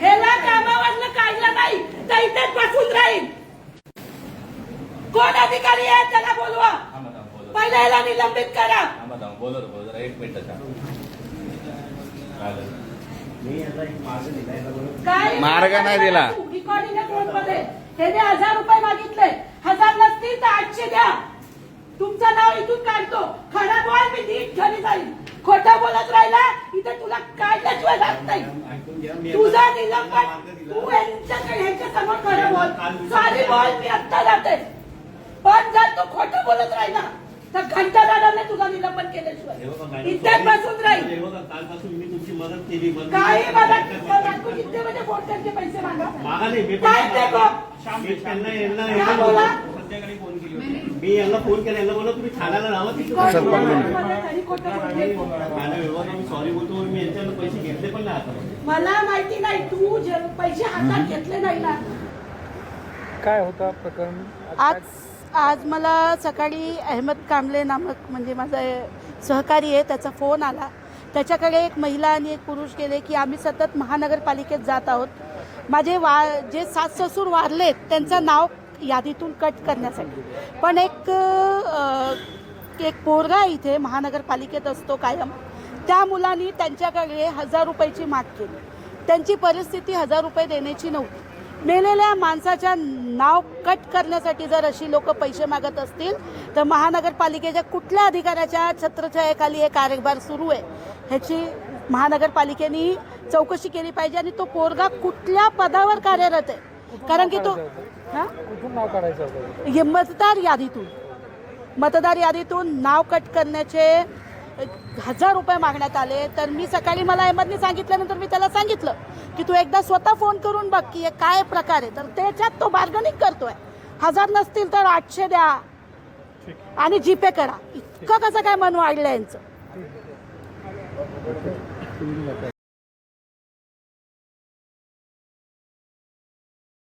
ह्याला काढलं नाही तर इथेच बसून राहील. कोण अधिकारी आहे त्याला बोलवा. पहिले ह्याला निलंबित करा. बोलत एक मिनिट मार्ग नाही दिला. कोर्टमध्ये ह्याने हजार रुपये मागितले हजार नसतील तर आठशे द्या. तुमचं नाव इथून काढतो. खरा बोल मी नीट घरी जाईल खोटा बोलत राहिला इथे तुला काढल्याशिवाय जात नाही तुझा निलंबन तू यांच्याकडे ह्यांच्या समोर खरं बोल. सॉरी बोल मी आत्ता जाते. पण जर तू खोटं बोलत राहिला तर घंटादाराने तुझा निलंबन केल्याशिवाय इथेच बसून राहील. मदत मदत काही बायको जितके म्हणजे करते पैसे मागा काय ते बोला? मी यांना फोन केला यांना बोला तुम्ही ठाण्याला राहा? ठाणे मी सॉरी बोलतो मी यांच्याकडून पैसे घेतले पण नाही आता. मला माहिती नाही तू जे पैसे हातात घेतले नाही ना. काय होता प्रकरण? आज आज मला सकाळी अहमद कांबळे नामक म्हणजे माझा सहकारी आहे त्याचा फोन आला. त्याच्याकडे एक महिला आणि एक पुरुष गेले की आम्ही सतत महानगरपालिकेत जात आहोत. माझे वा जे सास ससूर वारलेत त्यांचं नाव यादीतून कट करण्यासाठी. पण एक एक पोरगा आहे इथे महानगरपालिकेत असतो कायम. त्या मुलांनी त्यांच्याकडे हजार रुपयाची माग केली. त्यांची परिस्थिती हजार रुपये देण्याची नव्हती. मेलेल्या माणसाच्या नाव कट करण्यासाठी जर अशी लोक पैसे मागत असतील तर महानगरपालिकेच्या कुठल्या अधिकाऱ्याच्या छत्रछायाखाली हे कार्यभार सुरू आहे ह्याची महानगरपालिकेने चौकशी केली पाहिजे. आणि तो पोरगा कुठल्या पदावर कार्यरत आहे? कारण की तो हां? कुठून नाव काढायचं होतं हे मतदार यादीतून. मतदार यादीतून नाव कट करण्याचे हजार रुपये मागण्यात आले. तर मी सकाळी मला अहमदने सांगितल्यानंतर मी त्याला सांगितलं की तू एकदा स्वतः फोन करून बघ की हे काय प्रकार आहे. तर त्याच्यात तो बार्गनिंग करतोय. हजार नसतील तर आठशे द्या. आणि जीपे करा. इतकं कसं काय मन वाढलं यांचं?